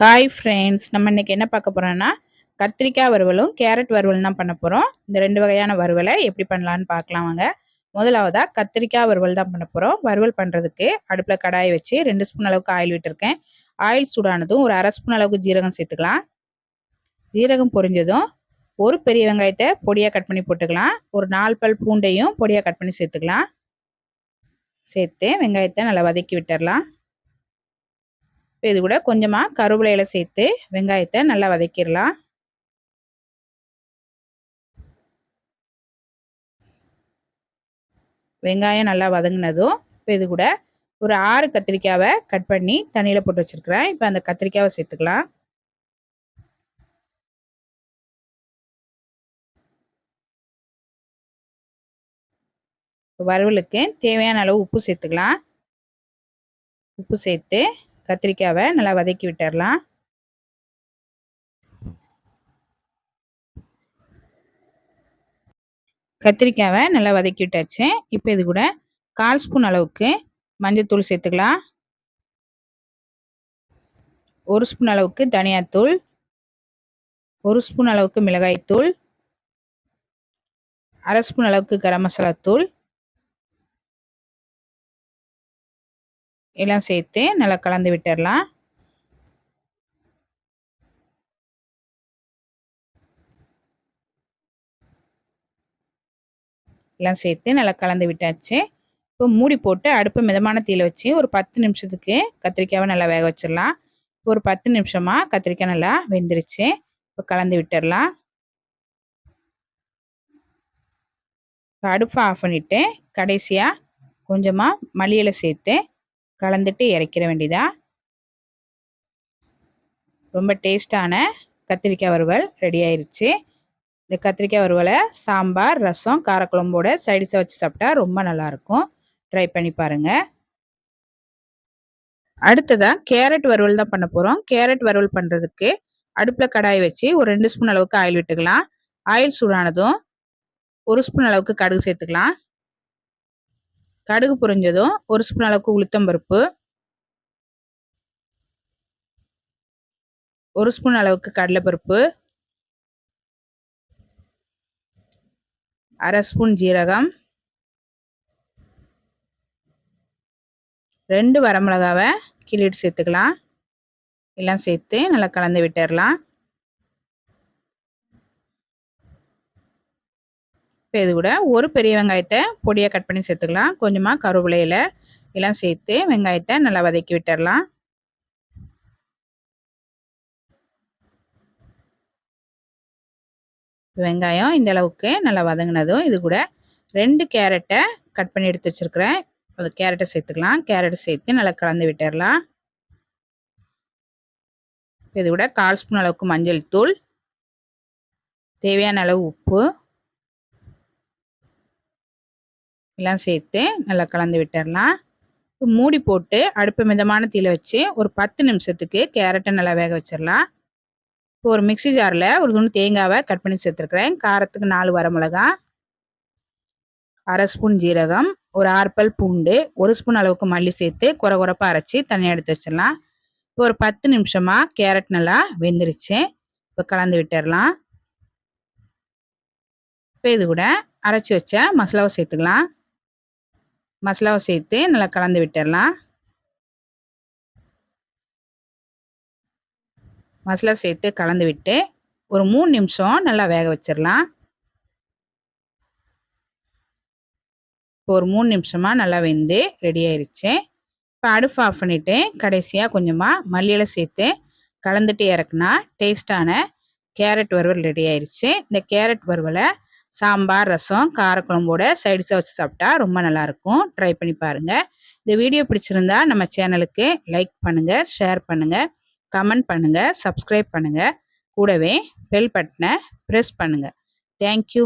Hi friends நம்ம இன்றைக்கி என்ன பார்க்க போகிறோன்னா கத்திரிக்காய் வறுவலும் கேரட் வறுவலும் தான் பண்ண போகிறோம் இந்த ரெண்டு வகையான வறுவலை எப்படி பண்ணலான்னு பார்க்கலாம் வாங்க. முதலாவதாக கத்திரிக்காய் வறுவல் தான் பண்ண போகிறோம் வறுவல் பண்ணுறதுக்கு அடுப்பில் கடாயை வச்சு ரெண்டு ஸ்பூன் அளவுக்கு ஆயில் விட்டுருக்கேன். ஆயில் சூடானதும் ஒரு அரை ஸ்பூன் அளவுக்கு ஜீரகம் சேர்த்துக்கலாம். ஜீரகம் பொரிஞ்சதும் ஒரு பெரிய வெங்காயத்தை பொடியாக கட் பண்ணி போட்டுக்கலாம். ஒரு நாலு பல் பூண்டையும் பொடியாக கட் பண்ணி சேர்த்துக்கலாம். சேர்த்து வெங்காயத்தை நல்லா வதக்கி விட்டுடலாம் இது கூட கொஞ்சமாக கருவேலையில் சேர்த்து வெங்காயத்தை நல்லா வதக்கிடலாம். வெங்காயம் நல்லா வதங்கினதும் இப்போ இது கூட ஒரு ஆறு கத்திரிக்காவை கட் பண்ணி தண்ணியில் போட்டு வச்சுருக்கிறேன். இப்போ அந்த கத்திரிக்காவை சேர்த்துக்கலாம். வறுவலுக்கு தேவையான அளவு உப்பு சேர்த்துக்கலாம். உப்பு சேர்த்து கத்திரிக்காவை நல்லா வதக்கி விட்டுடலாம் கத்திரிக்காவை நல்லா வதக்கி விட்டாச்சு. இப்போ இது கூட கால் ஸ்பூன் அளவுக்கு மஞ்சத்தூள் சேர்த்துக்கலாம். ஒரு ஸ்பூன் அளவுக்கு தனியாத்தூள். ஒரு ஸ்பூன் அளவுக்கு மிளகாய்த்தூள். அரை ஸ்பூன் அளவுக்கு கரம் மசாலா தூள். எல்லாம் சேர்த்து நல்லா கலந்து விட்டுடலாம் எல்லாம் சேர்த்து நல்லா கலந்து விட்டாச்சு. இப்போ மூடி போட்டு அடுப்பு மிதமான தீயில் வச்சு ஒரு பத்து நிமிஷத்துக்கு கத்திரிக்காவை நல்லா வேக வச்சிடலாம். ஒரு பத்து நிமிஷமாக கத்திரிக்காய் நல்லா வெந்துருச்சு. இப்போ கலந்து விட்டுடலாம் இப்போ அடுப்பை ஆஃப் பண்ணிவிட்டு கடைசியாக கொஞ்சமாக மல்லியில் சேர்த்து கலந்துட்டு இறக்கிற வேண்டியதா? ரொம்ப டேஸ்டான கத்திரிக்காய் வறுவல் ரெடி ஆயிருச்சு. இந்த கத்திரிக்காய் வறுவலை சாம்பார் ரசம் காரக்குழம்போட சைடிஸை வச்சு சாப்பிட்டா ரொம்ப நல்லாயிருக்கும். ட்ரை பண்ணி பாருங்கள் அடுத்ததாக கேரட் வறுவல் தான் பண்ண போகிறோம் கேரட் வறுவல் பண்ணுறதுக்கு அடுப்பில் கடாய் வச்சு ஒரு ரெண்டு ஸ்பூன் அளவுக்கு ஆயில் விட்டுக்கலாம். ஆயில் சூடானதும் ஒரு ஸ்பூன் அளவுக்கு கடுகு சேர்த்துக்கலாம். கடுகு புரிஞ்சதும் ஒரு ஸ்பூன் அளவுக்கு உளுத்தம்பருப்பு ஒரு ஸ்பூன் அளவுக்கு கடலைப்பருப்பு. அரை ஸ்பூன் ஜீரகம். ரெண்டு வரமிளகாவை கிள்ளிட்டு சேர்த்துக்கலாம். எல்லாம் சேர்த்து நல்லா கலந்து விட்டுடலாம். இப்போ இது கூட ஒரு பெரிய வெங்காயத்தை பொடியாக கட் பண்ணி சேர்த்துக்கலாம். கொஞ்சமாக கருவிலையில் எல்லாம் சேர்த்து வெங்காயத்தை நல்லா வதக்கி விட்டுடலாம் வெங்காயம் இந்த அளவுக்கு நல்லா வதங்கினதும் இது கூட ரெண்டு கேரட்டை கட் பண்ணி எடுத்து வச்சுருக்கிறேன். அது கேரட்டை சேர்த்துக்கலாம். கேரட்டை சேர்த்து நல்லா கலந்து விட்டுடலாம் இது கூட கால் ஸ்பூன் அளவுக்கு மஞ்சள் தூள். தேவையான அளவு உப்பு. எல்லாம் சேர்த்து நல்லா கலந்து விட்டுடலாம் மூடி போட்டு அடுப்பு மிதமான தீயில் வச்சு ஒரு பத்து நிமிஷத்துக்கு கேரட்டை நல்லா வேக வச்சிடலாம். இப்போ ஒரு மிக்சி ஜாரில் ஒரு துணி தேங்காவை கட் பண்ணி சேர்த்துருக்குறேன். காரத்துக்கு நாலு வரமிளகா அரை ஸ்பூன் ஜீரகம் ஒரு ஆறுப்பல் பூண்டு ஒரு ஸ்பூன் அளவுக்கு மல்லி சேர்த்து குறை குறைப்பாக அரைச்சி தனியாக எடுத்து வச்சிடலாம். இப்போ ஒரு பத்து நிமிஷமாக கேரட் நல்லா வெந்துருச்சு. இப்போ கலந்து விட்டுடலாம் இப்போ இது கூட அரைச்சி வச்ச மசாலாவை சேர்த்துக்கலாம். மசாலாவை சேர்த்து நல்லா கலந்து விட்டுடலாம். மசாலா சேர்த்து கலந்து விட்டு ஒரு மூணு நிமிஷம் நல்லா வேக வச்சிடலாம். இப்போ ஒரு மூணு நிமிஷமாக நல்லா வெந்து ரெடி ஆயிடுச்சு இப்போ அடுப்பு ஆஃப் பண்ணிவிட்டு கடைசியாக கொஞ்சமாக மல்லியில் சேர்த்து கலந்துட்டு இறக்குனா டேஸ்டான கேரட் வறுவல் ரெடி ஆயிடுச்சு இந்த கேரட் வறுவலை சாம்பார் ரசம் காரக்குழம்போட சைடிஸாக வச்சு சாப்பிட்டா ரொம்ப நல்லாயிருக்கும். ட்ரை பண்ணி பாருங்கள் இந்த வீடியோ பிடிச்சிருந்தா நம்ம சேனலுக்கு லைக் பண்ணுங்கள் ஷேர் பண்ணுங்கள் கமெண்ட் பண்ணுங்கள் சப்ஸ்கிரைப் பண்ணுங்கள் கூடவே பெல் பட்டனை ப்ரெஸ் பண்ணுங்கள் தேங்க்யூ